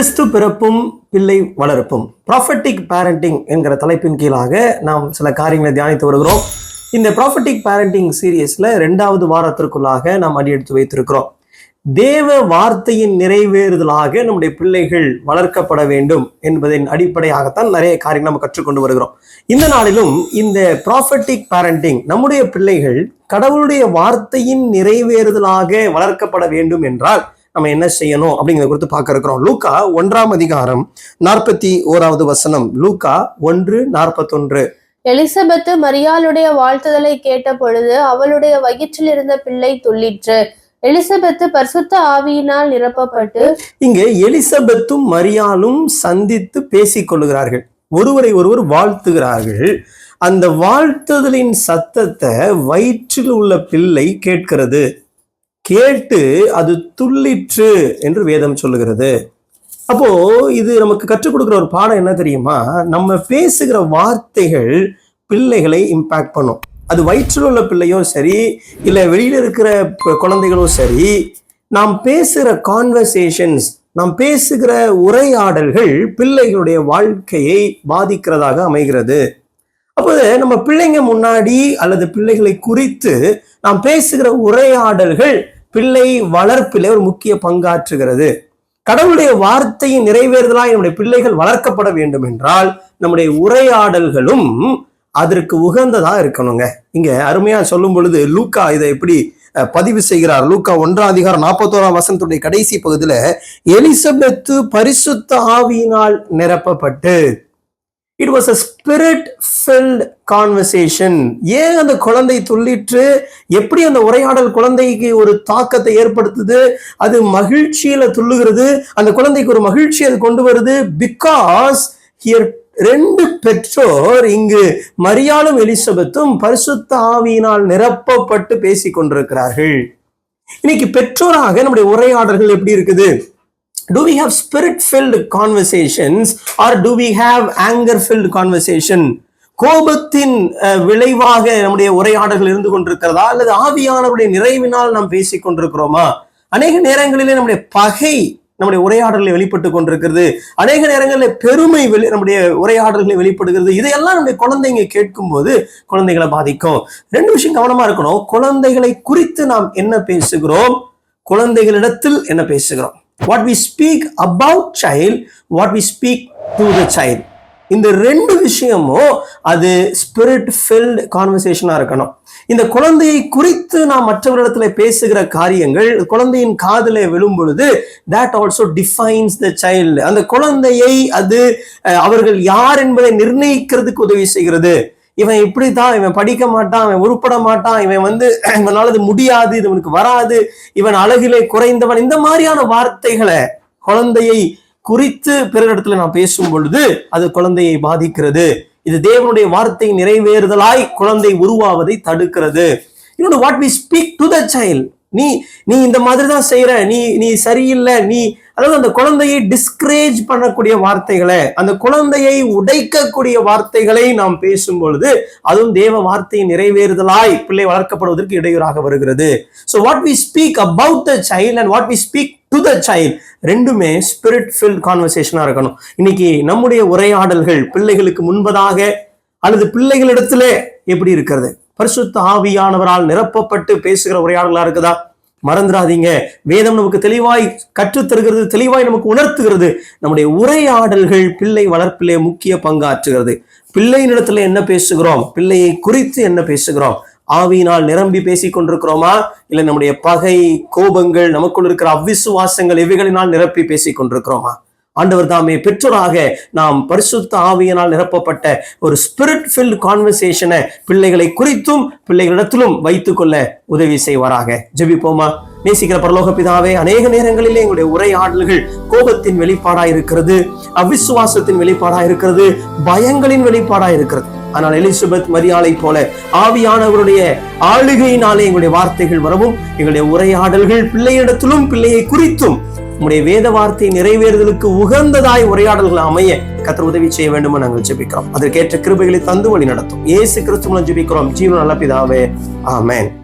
கிறிஸ்து பிறப்பும் பிள்ளை வளர்ப்பும். Prophetic parenting என்கிற தலைப்பின் கீழாக நாம் சில காரியங்களை தியானித்து வருகிறோம். இந்த ப்ராஃபட்டிக் பேரண்டிங் சீரியஸில் ரெண்டாவது வாரத்திற்குள்ளாக நாம் அடியெடுத்து வைத்திருக்கிறோம். தேவ வார்த்தையின் நிறைவேறுதலாக நம்முடைய பிள்ளைகள் வளர்க்கப்பட வேண்டும் என்பதின் அடிப்படையாகத்தான் நிறைய காரியங்கள் நம்ம கற்றுக்கொண்டு வருகிறோம். இந்த நாளிலும் இந்த ப்ராஃபட்டிக் பேரண்டிங் நம்முடைய பிள்ளைகள் கடவுளுடைய வார்த்தையின் நிறைவேறுதலாக வளர்க்கப்பட வேண்டும் என்றால் நம்ம என்ன செய்யணும் அப்படிங்கிறத குறித்து பார்க்க இருக்கிறோம். லூக்கா ஒன்றாம் அதிகாரம் நாற்பத்தி ஓராவது வசனம். லூக்கா ஒன்று நாற்பத்தொன்று. எலிசபெத்து மரியாளுடைய வாழ்த்துதலை கேட்ட பொழுது அவளுடைய வயிற்றில் இருந்த பிள்ளை துள்ளிற்று. எலிசபெத்து பரிசுத்த ஆவியினால் நிரப்பப்பட்டு இங்கே எலிசபெத்தும் மரியாளும் சந்தித்து பேசிக் கொள்ளுகிறார்கள். ஒருவரை ஒருவர் வாழ்த்துகிறார்கள். அந்த வாழ்த்துதலின் சத்தத்தை வயிற்றில் உள்ள பிள்ளை கேட்கிறது. கேட்டு அது துள்ளிற்று என்று வேதம் சொல்லுகிறது. அப்போ இது நமக்கு கற்றுக் கொடுக்குற ஒரு பாடம் என்ன தெரியுமா? நம்ம பேசுகிற வார்த்தைகள் பிள்ளைகளை இம்பாக்ட் பண்ணும். அது வயிற்றில் உள்ள பிள்ளையோ சரி இல்லை வெளியில் இருக்கிற குழந்தைகளும் குழந்தைகளோ சரி நாம் பேசுகிற கான்வர்சேஷன்ஸ் நாம் பேசுகிற உரையாடல்கள் பிள்ளைகளுடைய வாழ்க்கையை பாதிக்கிறதாக அமைகிறது. அப்போது நம்ம பிள்ளைங்க முன்னாடி அல்லது பிள்ளைகளை குறித்து நாம் பேசுகிற உரையாடல்கள் பிள்ளை வளர்ப்பிலே ஒரு முக்கிய பங்காற்றுகிறது. கடவுளுடைய வார்த்தையின் நிறைவேறுதலாக நம்முடைய பிள்ளைகள் வளர்க்கப்பட வேண்டும் என்றால் நம்முடைய உரையாடல்களும் அதற்கு உகந்ததா இருக்கணுங்க. இங்க அருமையா சொல்லும் பொழுது லூக்கா இதை எப்படி பதிவு செய்கிறார். லூக்கா ஒன்றாம் அதிகாரம் நாற்பத்தோராம் வசனத்துடைய கடைசி பகுதியில எலிசபெத்து பரிசுத்த ஆவியினால் நிரப்பப்பட்டு it was a spirit filled conversation ஏன் அந்த குழந்தை துள்ளிற்று? எப்படி அந்த உரையாடல் குழந்தைக்கு ஒரு தாக்கத்தை ஏற்படுத்துது? அது மகிழ்ச்சியில துள்ளுகிறது. அந்த குழந்தைக்கு ஒரு மகிழ்ச்சி அது கொண்டு வருது பிகாஸ் ஹியர் ரெண்டு பெற்றோர் இங்கு மரியாளும் எலிசபெத்தும் பரிசுத்த ஆவியினால் நிரப்பப்பட்டு பேசிக் கொண்டிருக்கிறார்கள் இன்னைக்கு பெற்றோராக நம்முடைய உரையாடல்கள் எப்படி இருக்குது? Do we have spirit filled conversations or do we have anger filled conversation? கோபத்தின் விளைவாக நம்முடைய உரையாடல்கள் இருந்து கொண்டிருக்கிறதா அல்லது ஆவியானவருடைய நிறைவினால் நாம் பேசிக் கொண்டிருக்கிறோமா? அநேக நேரங்களிலே நம்முடைய பகை நம்முடைய உரையாடல்களை வெளிப்பட்டு கொண்டிருக்கிறது. அநேக நேரங்களில் பெருமை வெளி நம்முடைய உரையாடல்களை வெளிப்படுகிறது. இதையெல்லாம் நம்முடைய குழந்தைங்க கேட்கும்போது குழந்தைகளை பாதிக்கும். ரெண்டு விஷயம் கவனமா இருக்கணும். குழந்தைகளை குறித்து நாம் என்ன பேசுகிறோம்? குழந்தைகளிடத்தில் என்ன பேசுகிறோம்? What we speak about child what we speak to the child இந்த ரெண்டு விஷயமும் அது ஸ்பிரிட் ஃபில்டு கான்வர்சேஷனாக இருக்கணும். இந்த குழந்தையை குறித்து நாம் மற்றவரிடத்துல பேசுகிற காரியங்கள் குழந்தையின் காதலை விழும் பொழுது that also defines the child அந்த குழந்தையை அது அவர்கள் யார் என்பதை நிர்ணயிக்கிறதுக்கு உதவி செய்கிறது. இவன் இப்படித்தான் இவன் படிக்க மாட்டான் இவன் உருப்பட மாட்டான் இவன் வந்து இவனால இது முடியாது இது இவனுக்கு வராது இவன் அழகிலே குறைந்தவன். இந்த மாதிரியான வார்த்தைகளை குழந்தையை குறித்து பிறரிடத்துல நான் பேசும் பொழுது அது குழந்தையை பாதிக்கிறது. இது தேவனுடைய வார்த்தை நிறைவேறுதலாய் குழந்தை உருவாவதை தடுக்கிறது. இன்னொன்று what we speak to the child நீ நீ இந்த மாதிரி தான் செய்யற நீ நீ சரியில்லை நீ அதாவது அந்த குழந்தையை டிஸ்கரேஜ் பண்ணக்கூடிய வார்த்தைகளை அந்த குழந்தையை உடைக்கக்கூடிய வார்த்தைகளை நாம் பேசும் பொழுது அதுவும் தேவ வார்த்தை நிறைவேறுதலாய் பிள்ளை வளர்க்கப்படுவதற்கு இடையூறாக வருகிறது. So what we speak about the child and what we speak to the child ரெண்டுமே ஸ்பிரிட் ஃபில்ட் கான்வர்சேஷனாக இருக்கணும். இன்னைக்கு நம்முடைய உரையாடல்கள் பிள்ளைகளுக்கு முன்பதாக அல்லது பிள்ளைகளிடத்துல எப்படி இருக்கிறது? பரிசுத்த ஆவியானவரால் நிரப்பப்பட்டு பேசுகிற உரையாடலா இருக்குதா? மறந்துடாதீங்க. வேதம் நமக்கு தெளிவாய் கற்றுத்தருகிறது தெளிவாய் நமக்கு உணர்த்துகிறது. நம்முடைய உரையாடல்கள் பிள்ளை வளர்ப்பிலே முக்கிய பங்காற்றுகிறது. பிள்ளையினிடத்துல என்ன பேசுகிறோம்? பிள்ளையை குறித்து என்ன பேசுகிறோம்? ஆவியினால் நிரம்பி பேசிக் கொண்டிருக்கிறோமா? இல்லை நம்முடைய பகை கோபங்கள் நமக்குள் இருக்கிற அவ்விசுவாசங்கள் இவைகளினால் நிரப்பி பேசிக் கொண்டிருக்கிறோமா? ஆண்டவர் தாமே பெற்றோராக நாம் பரிசுத்த ஆவியினால் நிரப்பப்பட்ட ஒரு ஸ்பிரிட் ஃபில்ட் கான்வர்சேஷனை பிள்ளைகளை குறித்தும் பிள்ளைகளிடத்திலும் வைத்துக்கொள்ள உதவி செய்வாராக. ஜெபிப்போமா? நேசிக்கிற பரலோக பிதாவே அநேக நேரங்களிலே எங்களுடைய உரையாடல்கள் கோபத்தின் வெளிப்பாடா இருக்கிறது அவிசுவாசத்தின் வெளிப்பாடா இருக்கிறது பயங்களின் வெளிப்பாடா இருக்கிறது ஆனால் எலிசபெத் மரியாளை போல ஆவியானவருடைய ஆளுகையினாலே எங்களுடைய வார்த்தைகள் வரவும் எங்களுடைய உரையாடல்கள் பிள்ளையிடத்திலும் பிள்ளையை குறித்தும் உம்முடைய வேத வார்த்தை நிறைவேறுதலுக்கு உகந்ததாய் உரையாடல்கள் அமைய கத்தர் உதவி செய்ய வேண்டும் நாங்கள் ஜெபிக்கிறோம். அதற்கேற்ற கிருபைகளை தந்து வழி நடத்தும். ஏசு கிறிஸ்து ஜெபிக்கிறோம். ஜீவன் நல்ல பிதாவே. ஆமேன்.